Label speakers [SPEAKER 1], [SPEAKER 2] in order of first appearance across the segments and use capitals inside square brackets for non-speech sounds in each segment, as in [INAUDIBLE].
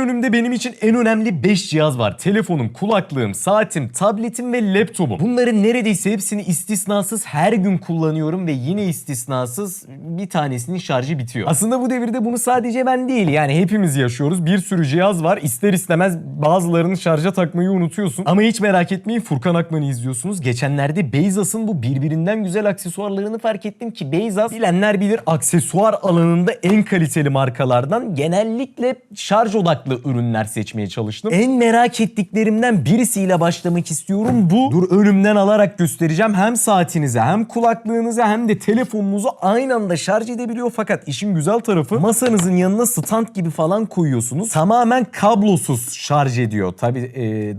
[SPEAKER 1] önümde benim için en önemli 5 cihaz var. Telefonum, kulaklığım, saatim, tabletim ve laptopum. Bunların neredeyse hepsini istisnasız her gün kullanıyorum ve yine istisnasız bir tanesinin şarjı bitiyor. Aslında bu devirde bunu sadece ben değil yani hepimiz yaşıyoruz. Bir sürü cihaz var. İster istemez bazılarını şarja takmayı unutuyorsun. Ama hiç merak etmeyin Furkan Akman'ı izliyorsunuz. Geçenlerde Beyzas'ın bu birbirinden güzel aksesuarlarını fark ettim ki Beyzas bilenler bilir aksesuar alanında en kaliteli markalardan genellikle şarj odaklı ürünler seçmeye çalıştım. En merak ettiklerimden birisiyle başlamak istiyorum. Bu dur önümden alarak göstereceğim. Hem saatinize hem kulaklığınıza hem de telefonunuzu aynı anda şarj edebiliyor. Fakat işin güzel tarafı masanızın yanına stand gibi falan koyuyorsunuz. Tamamen kablosuz şarj ediyor. Tabi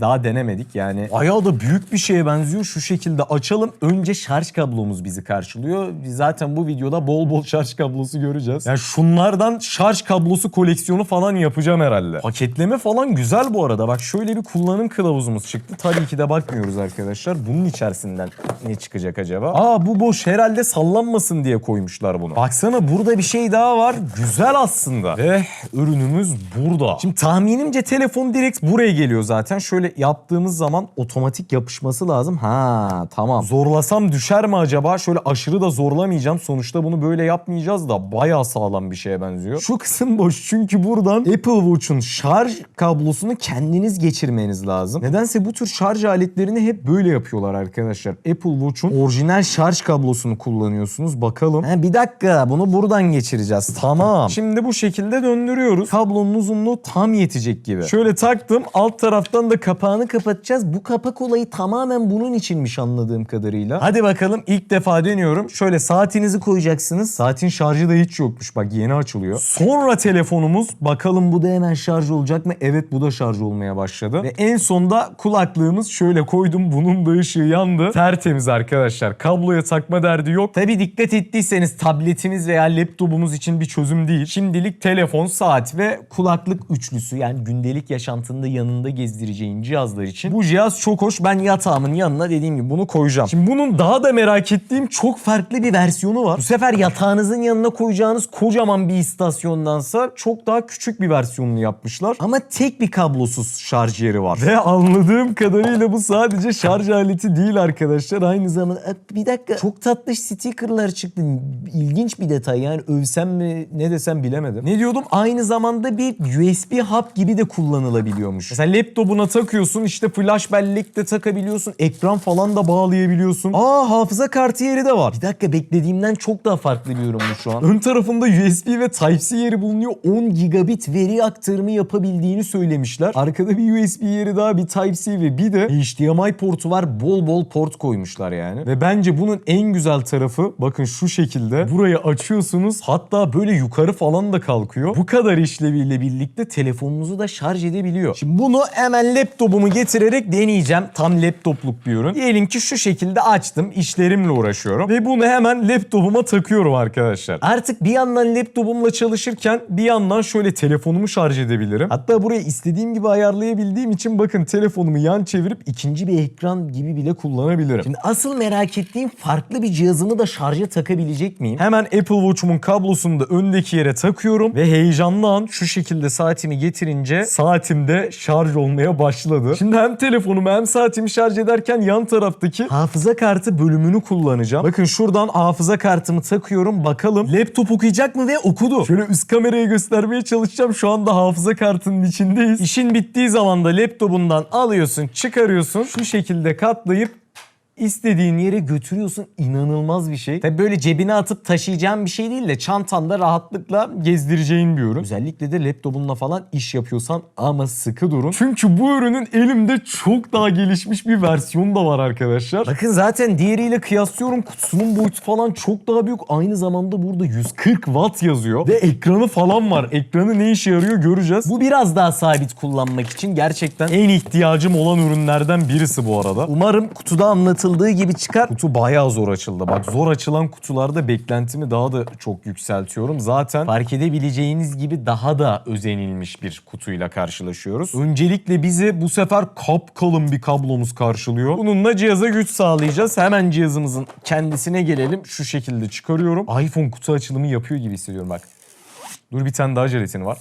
[SPEAKER 1] daha denemedik yani. Ayağı da büyük bir şeye benziyor. Şu şekilde açalım. Önce şarj kablomuz bizi karşılıyor. Zaten bu videoda bol bol şarj kablosu göreceğiz. Yani şunlardan şarj kablosu koleksiyonu falan yapacağım herhalde. Paketleme falan güzel bu arada. Bak şöyle bir kullanım kılavuzumuz çıktı. Tabii ki de bakmıyoruz arkadaşlar. Bunun içerisinden ne çıkacak acaba? Aa bu boş herhalde sallanmasın diye koymuşlar bunu. Baksana burada bir şey daha var. Güzel aslında. Ve ürünümüz burada. Şimdi tahminimce telefon direkt buraya geliyor zaten. Şöyle yaptığımız zaman otomatik yapışması lazım. Ha tamam. Zorlasam düşer mi acaba? Şöyle aşırı da zorlamayacağım. Sonuçta bunu böyle yapmayacağız da bayağı sağlam bir şeye benziyor. Şu kısım boş çünkü buradan Apple Watch'un şarj kablosunu kendiniz geçirmeniz lazım. Nedense bu tür şarj aletlerini hep böyle yapıyorlar arkadaşlar. Apple Watch'un orijinal şarj kablosunu kullanıyorsunuz. Bakalım. Ha, bir dakika bunu buradan geçireceğiz. Tamam. Şimdi bu şekilde döndürüyoruz. Kablonun uzunluğu tam yetecek gibi. Şöyle taktım. Alt taraftan da kapağını kapatacağız. Bu kapak olayı tamamen bunun içinmiş anladığım kadarıyla. Hadi bakalım ilk defa deniyorum. Şöyle saatinizi koyacaksınız. Saatin şarjı da hiç yokmuş. Bak yeni açılıyor. Sonra telefonumuz. Bakalım bu da hemen şarj olacak mı? Evet bu da şarj olmaya başladı. Ve en sonda kulaklığımız şöyle koydum. Bunun da ışığı yandı. Tertemiz arkadaşlar. Kabloya takma derdi yok. Tabi dikkat ettiyseniz tabletimiz veya laptopumuz için bir çözüm değil. Şimdilik telefon, saat ve kulaklık üçlüsü yani gündelik yaşantında yanında gezdireceğin cihazlar için. Bu cihaz çok hoş. Ben yatağımın yanına dediğim gibi bunu koyacağım. Şimdi bunun daha da merak ettiğim çok farklı bir versiyonu var. Bu sefer yatağınızın yanına koyacağınız kocaman bir istasyondansa çok daha küçük bir versiyonunu yapmışlar. Ama tek bir kablosuz şarj yeri var. Ve anladığım kadarıyla bu sadece şarj aleti değil arkadaşlar. Aynı zamanda Aa, bir dakika çok tatlış stickerlar çıktı. İlginç bir detay yani övsem mi ne desem bilemedim. Ne diyordum? Aynı zamanda bir USB hub gibi de kullanılabiliyormuş. Mesela laptopuna takıyorsun işte flash bellek de takabiliyorsun. Ekran falan da bağlayabiliyorsun. Aa hafıza kartı yeri de var. Bir dakika beklediğimden çok daha farklı bir yorum bu şu an. Ön tarafında USB ve Type-C yeri bulunuyor. 10 gigabit veri aktarımı yapabildiğini söylemişler. Arkada bir USB yeri daha bir Type-C ve bir de HDMI portu var. Bol bol port koymuşlar yani. Ve bence bunun en güzel tarafı bakın şu şekilde. Burayı açıyorsunuz hatta böyle yukarı falan da kalkıyor. Bu kadar işleviyle birlikte telefonunuzu da şarj edebiliyor. Şimdi bunu hemen laptopumu getirerek deneyeceğim. Tam laptopluk bir ürün. Diyelim ki şu şekilde açtım. işlerimle uğraşıyorum. Ve bunu hemen laptopuma takıyorum arkadaşlar. Artık bir yandan laptopumla çalışırken bir yandan şöyle telefonumu şarj edebilirim. Hatta burayı istediğim gibi ayarlayabildiğim için bakın telefonumu yan çevirip ikinci bir ekran gibi bile kullanabilirim. Şimdi asıl merak ettiğim farklı bir cihazımı da şarja takabilecek miyim? Hemen Apple Watch'umun kablosunu da öndeki yere takıyorum ve heyecanlı an şu şekilde saatimi getirince saatimde şarj olmaya başladı. Şimdi hem telefonumu hem saatimi şarj ederken yan taraftaki hafıza kartı bölümünü kullanacağım. Bakın şuradan hafıza kartımı takıyorum. Bakalım laptop okuyacak mı ve okudu. Şöyle üst kameraya göstermeye çalışacağım. Şu anda hafıza kartının içindeyiz. İşin bittiği zaman da laptopundan alıyorsun, çıkarıyorsun. Şu şekilde katlayıp istediğin yere götürüyorsun. İnanılmaz bir şey. Tabii böyle cebine atıp taşıyacağın bir şey değil de çantanda rahatlıkla gezdireceğin bir ürün. Özellikle de laptopunla falan iş yapıyorsan ama sıkı durun. Çünkü bu ürünün elimde çok daha gelişmiş bir versiyonu da var arkadaşlar. Bakın zaten diğeriyle kıyaslıyorum. Kutusunun boyutu falan çok daha büyük. Aynı zamanda burada 140 watt yazıyor. Ve ekranı falan var. Ekranı ne işe yarıyor göreceğiz. Bu biraz daha sabit kullanmak için gerçekten en ihtiyacım olan ürünlerden birisi bu arada. Umarım kutuda anlatıldığı gibi çıkar. Kutu bayağı zor açıldı. Bak zor açılan kutularda beklentimi daha da çok yükseltiyorum. Zaten fark edebileceğiniz gibi daha da özenilmiş bir kutuyla karşılaşıyoruz. Öncelikle bizi bu sefer kapkalın bir kablomuz karşılıyor. Bununla cihaza güç sağlayacağız. Hemen cihazımızın kendisine gelelim. Şu şekilde çıkarıyorum. iPhone kutu açılımı yapıyor gibi hissediyorum bak. Dur bir tane daha jelatini var.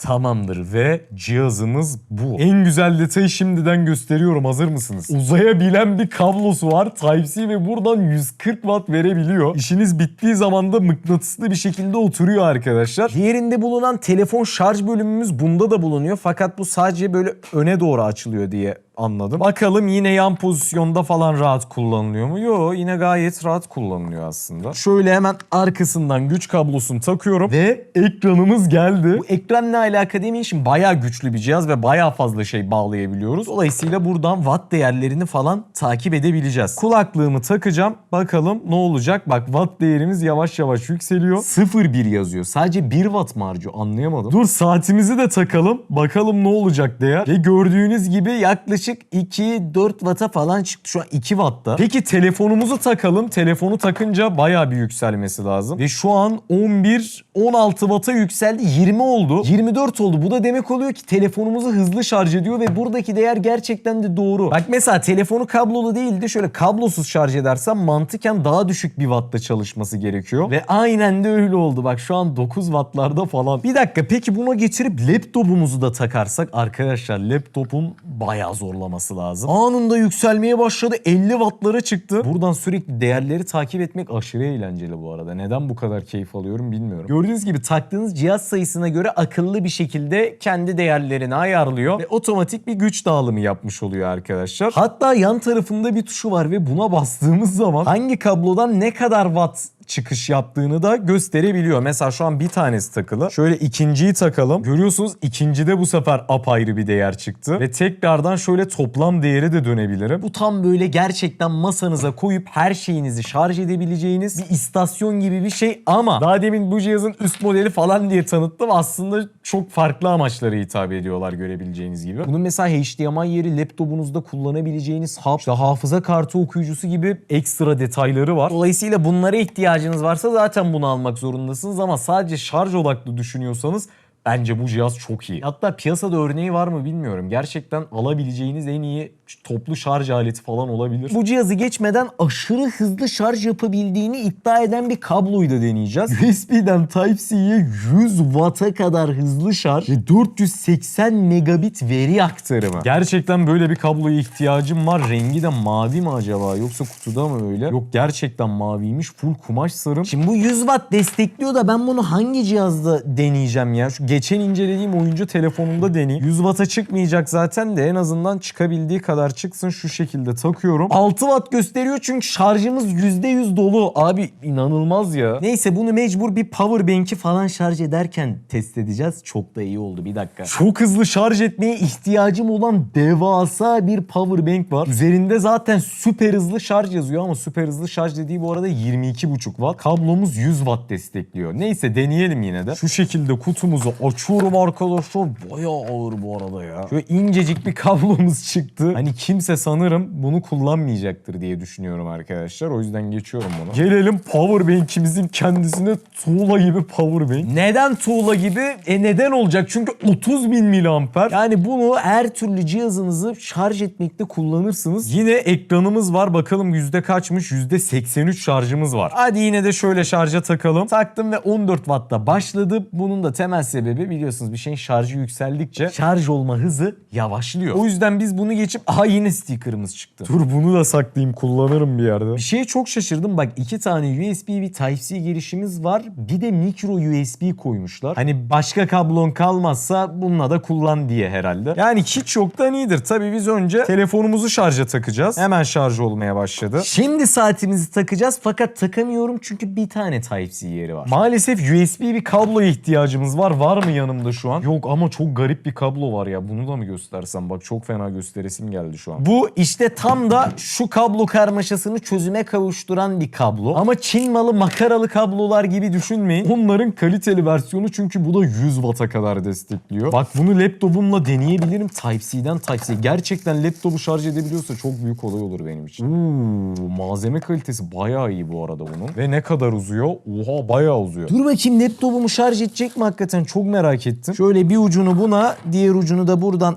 [SPEAKER 1] Tamamdır ve cihazımız bu. En güzel detayı şimdiden gösteriyorum. Hazır mısınız? Uzayabilen bir kablosu var. Type-C ve buradan 140 watt verebiliyor. İşiniz bittiği zaman da mıknatıslı bir şekilde oturuyor arkadaşlar. Diğerinde bulunan telefon şarj bölümümüz bunda da bulunuyor. Fakat bu sadece böyle öne doğru açılıyor diye anladım. Bakalım yine yan pozisyonda falan rahat kullanılıyor mu? Yo yine gayet rahat kullanılıyor aslında. Şöyle hemen arkasından güç kablosunu takıyorum ve ekranımız geldi. Bu ekranla alakalı demeyin şimdi bayağı güçlü bir cihaz ve bayağı fazla şey bağlayabiliyoruz. Dolayısıyla buradan watt değerlerini falan takip edebileceğiz. Kulaklığımı takacağım. Bakalım ne olacak? Bak watt değerimiz yavaş yavaş yükseliyor. 0.1 yazıyor. Sadece 1 watt mı harcıyor? Anlayamadım. Dur saatimizi de takalım. Bakalım ne olacak değer. Ve gördüğünüz gibi yaklaşık 2-4 watt'a falan çıktı. Şu an 2 wattta. Peki telefonumuzu takalım. Telefonu takınca bayağı bir yükselmesi lazım. Ve şu an 11 16 watt'a yükseldi. 20 oldu. 24 oldu. Bu da demek oluyor ki telefonumuzu hızlı şarj ediyor ve buradaki değer gerçekten de doğru. Bak mesela telefonu kablolu değil de şöyle kablosuz şarj edersem mantıken daha düşük bir wattta çalışması gerekiyor. Ve aynen de öyle oldu. Bak şu an 9 wattlarda falan. Bir dakika peki buna getirip laptopumuzu da takarsak arkadaşlar laptopun bayağı zorlaması lazım. Anında yükselmeye başladı. 50 wattlara çıktı. Buradan sürekli değerleri takip etmek aşırı eğlenceli bu arada. Neden bu kadar keyif alıyorum bilmiyorum. Gördüğünüz gibi taktığınız cihaz sayısına göre akıllı bir şekilde kendi değerlerini ayarlıyor ve otomatik bir güç dağılımı yapmış oluyor arkadaşlar. Hatta yan tarafında bir tuşu var ve buna bastığımız zaman hangi kablodan ne kadar watt çıkış yaptığını da gösterebiliyor. Mesela şu an bir tanesi takılı. Şöyle ikinciyi takalım. Görüyorsunuz ikincide bu sefer apayrı bir değer çıktı. Ve tekrardan şöyle toplam değeri de dönebilirim. Bu tam böyle gerçekten masanıza koyup her şeyinizi şarj edebileceğiniz bir istasyon gibi bir şey ama daha demin bu cihazın üst modeli falan diye tanıttım. Aslında çok farklı amaçlara hitap ediyorlar görebileceğiniz gibi. Bunun mesela HDMI yeri laptopunuzda kullanabileceğiniz hub, işte hafıza kartı okuyucusu gibi ekstra detayları var. Dolayısıyla bunlara ihtiyacınız varsa zaten bunu almak zorundasınız ama sadece şarj odaklı düşünüyorsanız Bence bu cihaz çok iyi. Hatta piyasada örneği var mı bilmiyorum. Gerçekten alabileceğiniz en iyi toplu şarj aleti falan olabilir. Bu cihazı geçmeden aşırı hızlı şarj yapabildiğini iddia eden bir kabloyu da deneyeceğiz. [LAUGHS] USB'den Type-C'ye 100 Watt'a kadar hızlı şarj ve 480 megabit veri aktarımı. Gerçekten böyle bir kabloya ihtiyacım var. Rengi de mavi mi acaba yoksa kutuda mı öyle? Yok gerçekten maviymiş. Full kumaş sarım. Şimdi bu 100 Watt destekliyor da ben bunu hangi cihazda deneyeceğim ya? Şu geçen incelediğim oyuncu telefonumda deneyeyim. 100 Watt'a çıkmayacak zaten de en azından çıkabildiği kadar çıksın şu şekilde takıyorum. 6 Watt gösteriyor çünkü şarjımız %100 dolu. Abi inanılmaz ya. Neyse bunu mecbur bir power bank'i falan şarj ederken test edeceğiz. Çok da iyi oldu bir dakika. Çok hızlı şarj etmeye ihtiyacım olan devasa bir power bank var. Üzerinde zaten süper hızlı şarj yazıyor ama süper hızlı şarj dediği bu arada 22,5 watt. Kablomuz 100 watt destekliyor. Neyse deneyelim yine de. Şu şekilde kutumuzu açıyorum arkadaşlar. Bayağı ağır bu arada ya. Şöyle incecik bir kablomuz çıktı. Hani kimse sanırım bunu kullanmayacaktır diye düşünüyorum arkadaşlar. O yüzden geçiyorum bunu. Gelelim power bank'imizin kendisine tuğla gibi power bank. Neden tuğla gibi? E neden olacak? Çünkü 30 bin miliamper. Yani bunu her türlü cihazınızı şarj etmekte kullanırsınız. Yine ekranımız var. Bakalım yüzde kaçmış? Yüzde 83 şarjımız var. Hadi yine de şöyle şarja takalım. Taktım ve 14 wattta başladı. Bunun da temel sebebi biliyorsunuz bir şeyin şarjı yükseldikçe şarj olma hızı yavaşlıyor. O yüzden biz bunu geçip aha yine sticker'ımız çıktı. Dur bunu da saklayayım kullanırım bir yerde. Bir şeye çok şaşırdım. Bak iki tane USB bir Type-C girişimiz var. Bir de micro USB koymuşlar. Hani başka kablon kalmazsa bununla da kullan diye herhalde. Yani hiç yoktan iyidir. Tabii biz önce telefonumuzu şarja takacağız. Hemen şarj olmaya başladı. Şimdi saatimizi takacağız fakat takamıyorum çünkü bir tane Type-C yeri var. Maalesef USB bir kabloya ihtiyacımız var. Mı yanımda şu an? Yok ama çok garip bir kablo var ya. Bunu da mı göstersem? Bak çok fena gösteresim geldi şu an. Bu işte tam da şu kablo karmaşasını çözüme kavuşturan bir kablo. Ama Çin malı makaralı kablolar gibi düşünmeyin. Onların kaliteli versiyonu çünkü bu da 100 Watt'a kadar destekliyor. Bak bunu laptopumla deneyebilirim. Type-C'den Type-C. Gerçekten laptopu şarj edebiliyorsa çok büyük olay olur benim için. Oo, malzeme kalitesi bayağı iyi bu arada bunun. Ve ne kadar uzuyor? Oha bayağı uzuyor. Dur bakayım laptopumu şarj edecek mi hakikaten? Çok merak ettim. Şöyle bir ucunu buna, diğer ucunu da buradan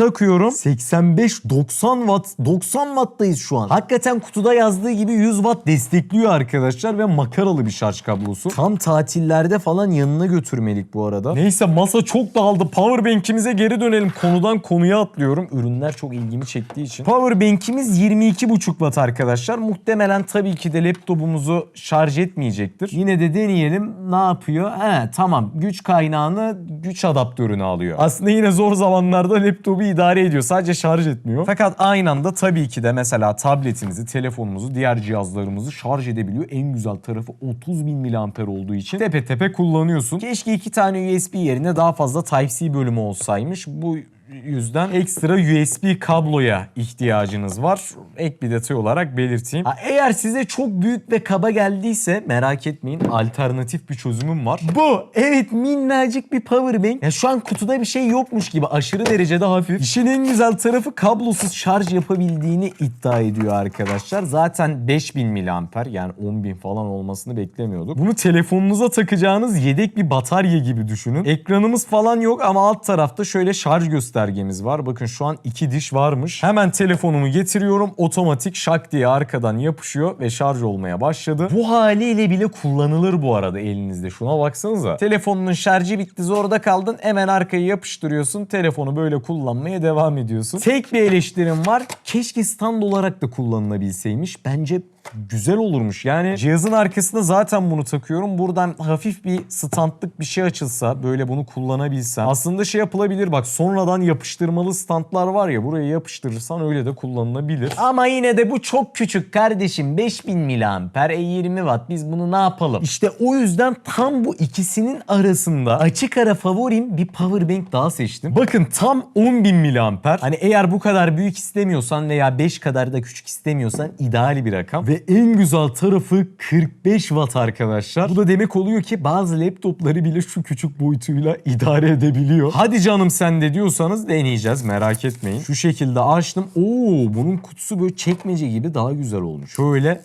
[SPEAKER 1] takıyorum. 85 90 watt 90 watt'tayız şu an. Hakikaten kutuda yazdığı gibi 100 watt destekliyor arkadaşlar ve makaralı bir şarj kablosu. Tam tatillerde falan yanına götürmelik bu arada. Neyse masa çok dağıldı. Powerbank'imize geri dönelim. Konudan konuya atlıyorum. Ürünler çok ilgimi çektiği için. Powerbank'imiz 22,5 watt arkadaşlar. Muhtemelen tabii ki de laptopumuzu şarj etmeyecektir. Yine de deneyelim. Ne yapıyor? He tamam. Güç kaynağını güç adaptörünü alıyor. Aslında yine zor zamanlarda laptopu idare ediyor. Sadece şarj etmiyor. Fakat aynı anda tabii ki de mesela tabletimizi, telefonumuzu, diğer cihazlarımızı şarj edebiliyor. En güzel tarafı 30 bin miliamper olduğu için tepe tepe kullanıyorsun. Keşke iki tane USB yerine daha fazla Type-C bölümü olsaymış. Bu yüzden ekstra USB kabloya ihtiyacınız var. Ek bir detay olarak belirteyim. Ha, eğer size çok büyük ve kaba geldiyse merak etmeyin alternatif bir çözümüm var. Bu evet minnacık bir power bank. Ya şu an kutuda bir şey yokmuş gibi aşırı derecede hafif. İşin en güzel tarafı kablosuz şarj yapabildiğini iddia ediyor arkadaşlar. Zaten 5000 miliamper yani 10.000 falan olmasını beklemiyorduk. Bunu telefonunuza takacağınız yedek bir batarya gibi düşünün. Ekranımız falan yok ama alt tarafta şöyle şarj göstergemiz var. Bakın şu an iki diş varmış. Hemen telefonumu getiriyorum. Otomatik şak diye arkadan yapışıyor ve şarj olmaya başladı. Bu haliyle bile kullanılır bu arada elinizde. Şuna baksanıza. Telefonunun şarjı bitti zorda kaldın. Hemen arkaya yapıştırıyorsun. Telefonu böyle kullanmaya devam ediyorsun. Tek bir eleştirim var. Keşke stand olarak da kullanılabilseymiş. Bence güzel olurmuş. Yani cihazın arkasında zaten bunu takıyorum. Buradan hafif bir standlık bir şey açılsa böyle bunu kullanabilsem. Aslında şey yapılabilir bak sonradan yapıştırmalı standlar var ya buraya yapıştırırsan öyle de kullanılabilir. Ama yine de bu çok küçük kardeşim. 5000 miliamper e 20 watt biz bunu ne yapalım? İşte o yüzden tam bu ikisinin arasında açık ara favorim bir power bank daha seçtim. Bakın tam 10.000 miliamper. Hani eğer bu kadar büyük istemiyorsan veya 5 kadar da küçük istemiyorsan ideal bir rakam. Ve en güzel tarafı 45 watt arkadaşlar. Bu da demek oluyor ki bazı laptopları bile şu küçük boyutuyla idare edebiliyor. Hadi canım sen de diyorsanız deneyeceğiz merak etmeyin. Şu şekilde açtım. Oo bunun kutusu böyle çekmece gibi daha güzel olmuş. Şöyle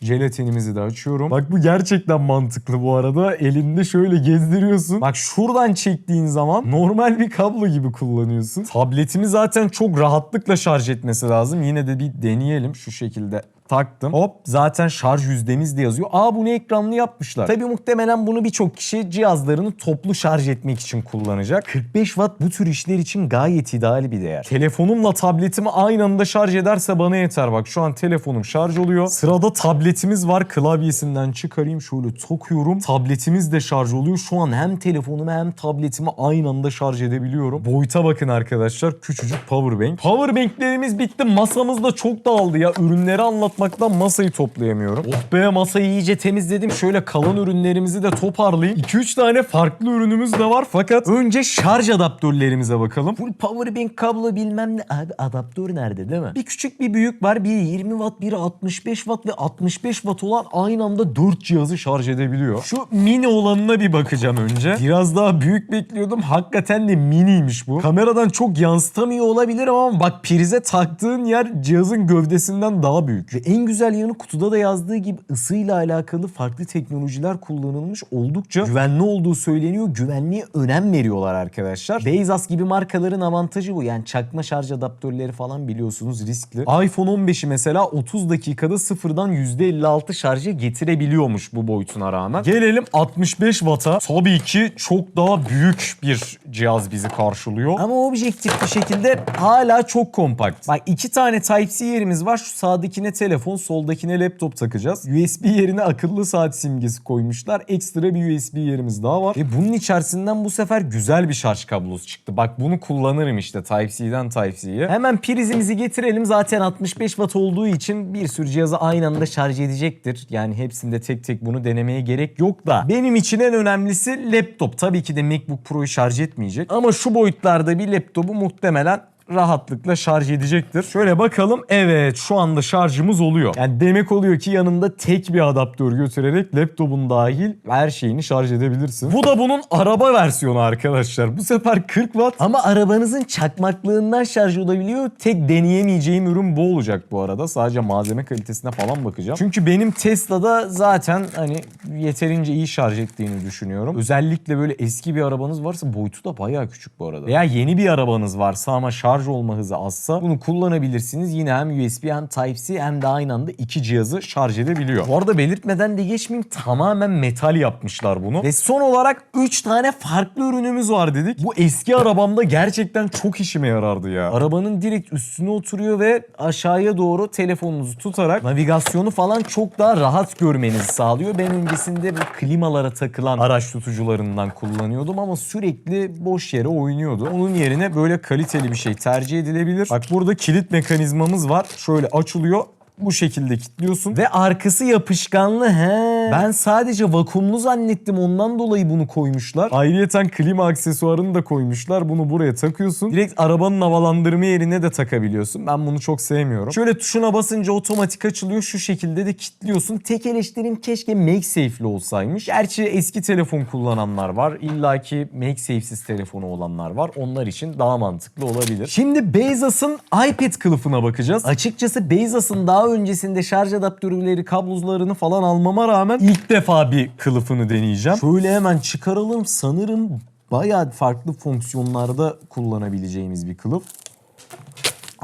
[SPEAKER 1] Jelatinimizi de açıyorum. Bak bu gerçekten mantıklı bu arada. Elinde şöyle gezdiriyorsun. Bak şuradan çektiğin zaman normal bir kablo gibi kullanıyorsun. Tabletimi zaten çok rahatlıkla şarj etmesi lazım. Yine de bir deneyelim şu şekilde taktım. Hop zaten şarj yüzdemiz de yazıyor. Aa bunu ekranlı yapmışlar. Tabii muhtemelen bunu birçok kişi cihazlarını toplu şarj etmek için kullanacak. 45 watt bu tür işler için gayet ideal bir değer. Telefonumla tabletimi aynı anda şarj ederse bana yeter. Bak şu an telefonum şarj oluyor. Sırada tabletimiz var. Klavyesinden çıkarayım şöyle takıyorum. Tabletimiz de şarj oluyor. Şu an hem telefonumu hem tabletimi aynı anda şarj edebiliyorum. Boyuta bakın arkadaşlar. Küçücük powerbank. Powerbanklerimiz bitti. Masamız da çok dağıldı ya. Ürünleri anlatmaktan masayı toplayamıyorum. Oh be masayı iyice temizledim. Şöyle kalan ürünlerimizi de toparlayayım. 2-3 tane farklı ürünümüz de var. Fakat önce şarj adaptörlerimize bakalım. Full powerbank kablo bilmem ne. Abi adaptör nerede değil mi? Bir küçük bir büyük var. Biri 20 watt, biri 65 watt ve 65 watt olan aynı anda 4 cihazı şarj edebiliyor. Şu mini olanına bir bakacağım önce. Biraz daha büyük bekliyordum. Hakikaten de miniymiş bu. Kameradan çok yansıtamıyor olabilir ama bak prize taktığın yer cihazın gövdesinden daha büyük. Ve en güzel yanı kutuda da yazdığı gibi ısıyla alakalı farklı teknolojiler kullanılmış. Oldukça güvenli olduğu söyleniyor. Güvenliğe önem veriyorlar arkadaşlar. Beyzas gibi markaların avantajı bu. Yani çakma şarj adaptörleri falan biliyorsunuz riskli. iPhone 15'i mesela 30 dakikada sıfırdan %56 şarja getirebiliyormuş bu boyutuna rağmen. Gelelim 65 Watt'a. Tabii ki çok daha büyük bir cihaz bizi karşılıyor. Ama objektif bir şekilde hala çok kompakt. Bak iki tane Type-C yerimiz var. Şu sağdakine telefon, soldakine laptop takacağız. USB yerine akıllı saat simgesi koymuşlar. Ekstra bir USB yerimiz daha var. Ve bunun içerisinden bu sefer güzel bir şarj kablosu çıktı. Bak bunu kullanırım işte Type-C'den Type-C'ye. Hemen prizimizi getirelim. Zaten 65 watt olduğu için bir sürü cihazı aynı anda şarj edecektir. Yani hepsinde tek tek bunu denemeye gerek yok da. Benim için en önemlisi laptop. Tabii ki de MacBook Pro'yu şarj etmeyecek. Ama şu boyutlarda bir laptopu muhtemelen rahatlıkla şarj edecektir. Şöyle bakalım. Evet şu anda şarjımız oluyor. Yani demek oluyor ki yanında tek bir adaptör götürerek laptopun dahil her şeyini şarj edebilirsin. Bu da bunun araba versiyonu arkadaşlar. Bu sefer 40 watt ama arabanızın çakmaklığından şarj olabiliyor. Tek deneyemeyeceğim ürün bu olacak bu arada. Sadece malzeme kalitesine falan bakacağım. Çünkü benim Tesla'da zaten hani yeterince iyi şarj ettiğini düşünüyorum. Özellikle böyle eski bir arabanız varsa boyutu da bayağı küçük bu arada. Veya yeni bir arabanız varsa ama şarj olma hızı azsa bunu kullanabilirsiniz. Yine hem USB hem Type-C hem de aynı anda iki cihazı şarj edebiliyor. Bu arada belirtmeden de geçmeyeyim tamamen metal yapmışlar bunu. Ve son olarak 3 tane farklı ürünümüz var dedik. Bu eski arabamda gerçekten çok işime yarardı ya. Arabanın direkt üstüne oturuyor ve aşağıya doğru telefonunuzu tutarak navigasyonu falan çok daha rahat görmenizi sağlıyor. Ben öncesinde bu klimalara takılan araç tutucularından kullanıyordum ama sürekli boş yere oynuyordu. Onun yerine böyle kaliteli bir şey tercih edilebilir. Bak burada kilit mekanizmamız var. Şöyle açılıyor bu şekilde kilitliyorsun ve arkası yapışkanlı he. Ben sadece vakumlu zannettim ondan dolayı bunu koymuşlar. Ayrıyeten klima aksesuarını da koymuşlar. Bunu buraya takıyorsun. Direkt arabanın havalandırma yerine de takabiliyorsun. Ben bunu çok sevmiyorum. Şöyle tuşuna basınca otomatik açılıyor. Şu şekilde de kilitliyorsun. Tek eleştirim keşke MagSafe'li olsaymış. Gerçi eski telefon kullananlar var. İlla ki MagSafe'siz telefonu olanlar var. Onlar için daha mantıklı olabilir. Şimdi Bezos'un iPad kılıfına bakacağız. Açıkçası Bezos'un daha öncesinde şarj adaptörleri, kablozlarını falan almama rağmen ilk defa bir kılıfını deneyeceğim. Şöyle hemen çıkaralım. Sanırım bayağı farklı fonksiyonlarda kullanabileceğimiz bir kılıf.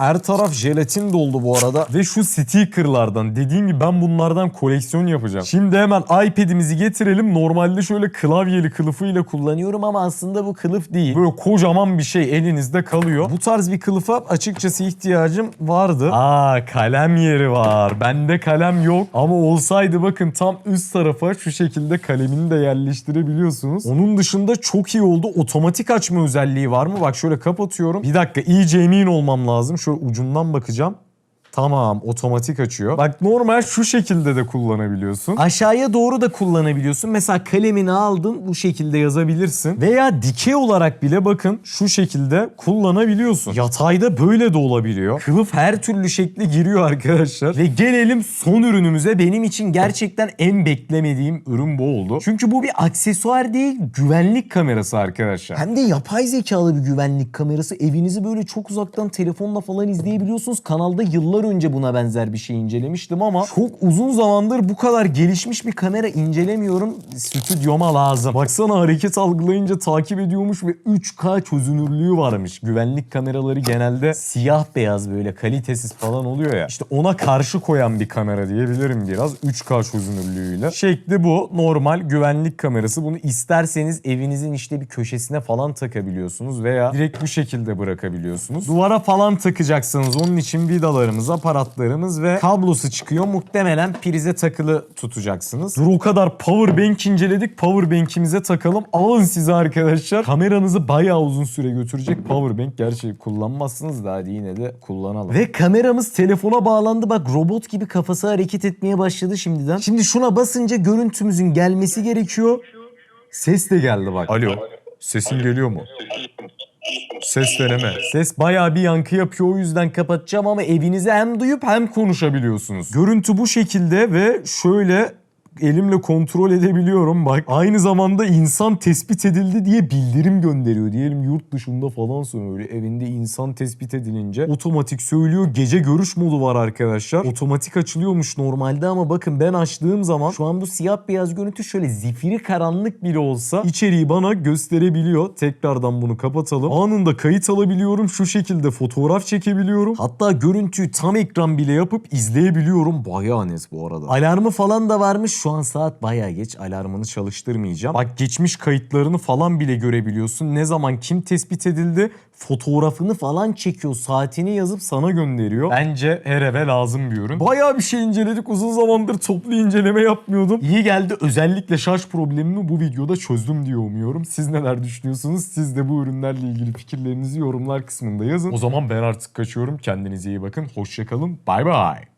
[SPEAKER 1] Her taraf jelatin doldu bu arada. Ve şu stickerlardan dediğim gibi ben bunlardan koleksiyon yapacağım. Şimdi hemen iPad'imizi getirelim. Normalde şöyle klavyeli kılıfıyla kullanıyorum ama aslında bu kılıf değil. Böyle kocaman bir şey elinizde kalıyor. Bu tarz bir kılıfa açıkçası ihtiyacım vardı. Aa kalem yeri var. Bende kalem yok. Ama olsaydı bakın tam üst tarafa şu şekilde kalemini de yerleştirebiliyorsunuz. Onun dışında çok iyi oldu. Otomatik açma özelliği var mı? Bak şöyle kapatıyorum. Bir dakika iyice emin olmam lazım. Şöyle ucundan bakacağım. Tamam otomatik açıyor. Bak normal şu şekilde de kullanabiliyorsun. Aşağıya doğru da kullanabiliyorsun. Mesela kalemini aldın bu şekilde yazabilirsin. Veya dikey olarak bile bakın şu şekilde kullanabiliyorsun. Yatayda böyle de olabiliyor. Kılıf her türlü şekle giriyor arkadaşlar. Ve gelelim son ürünümüze. Benim için gerçekten en beklemediğim ürün bu oldu. Çünkü bu bir aksesuar değil güvenlik kamerası arkadaşlar. Hem de yapay zekalı bir güvenlik kamerası. Evinizi böyle çok uzaktan telefonla falan izleyebiliyorsunuz. Kanalda yıllar önce buna benzer bir şey incelemiştim ama çok uzun zamandır bu kadar gelişmiş bir kamera incelemiyorum. Stüdyoma lazım. Baksana hareket algılayınca takip ediyormuş ve 3K çözünürlüğü varmış. Güvenlik kameraları genelde siyah beyaz böyle kalitesiz falan oluyor ya. İşte ona karşı koyan bir kamera diyebilirim biraz. 3K çözünürlüğüyle. Şekli bu. Normal güvenlik kamerası. Bunu isterseniz evinizin işte bir köşesine falan takabiliyorsunuz veya direkt bu şekilde bırakabiliyorsunuz. Duvara falan takacaksınız. Onun için vidalarımız, aparatlarımız ve kablosu çıkıyor. Muhtemelen prize takılı tutacaksınız. Dur o kadar power bank inceledik. Power bank'imize takalım. Alın size arkadaşlar. Kameranızı bayağı uzun süre götürecek power bank. Gerçi kullanmazsınız da hadi yine de kullanalım. Ve kameramız telefona bağlandı. Bak robot gibi kafası hareket etmeye başladı şimdiden. Şimdi şuna basınca görüntümüzün gelmesi gerekiyor. Ses de geldi bak. Alo. Sesin geliyor mu? Ses deneme. Ses bayağı bir yankı yapıyor o yüzden kapatacağım ama evinize hem duyup hem konuşabiliyorsunuz. Görüntü bu şekilde ve şöyle elimle kontrol edebiliyorum bak. Aynı zamanda insan tespit edildi diye bildirim gönderiyor. Diyelim yurt dışında falan öyle evinde insan tespit edilince otomatik söylüyor. Gece görüş modu var arkadaşlar. Otomatik açılıyormuş normalde ama bakın ben açtığım zaman şu an bu siyah beyaz görüntü şöyle zifiri karanlık bile olsa içeriği bana gösterebiliyor. Tekrardan bunu kapatalım. Anında kayıt alabiliyorum. Şu şekilde fotoğraf çekebiliyorum. Hatta görüntüyü tam ekran bile yapıp izleyebiliyorum. Bayağı net bu arada. Alarmı falan da varmış. Şu an saat bayağı geç. Alarmını çalıştırmayacağım. Bak geçmiş kayıtlarını falan bile görebiliyorsun. Ne zaman kim tespit edildi fotoğrafını falan çekiyor. Saatini yazıp sana gönderiyor. Bence her eve lazım bir ürün. Bayağı bir şey inceledik. Uzun zamandır toplu inceleme yapmıyordum. İyi geldi. Özellikle şarj problemimi bu videoda çözdüm diye umuyorum. Siz neler düşünüyorsunuz? Siz de bu ürünlerle ilgili fikirlerinizi yorumlar kısmında yazın. O zaman ben artık kaçıyorum. Kendinize iyi bakın. Hoşçakalın. Bay bay.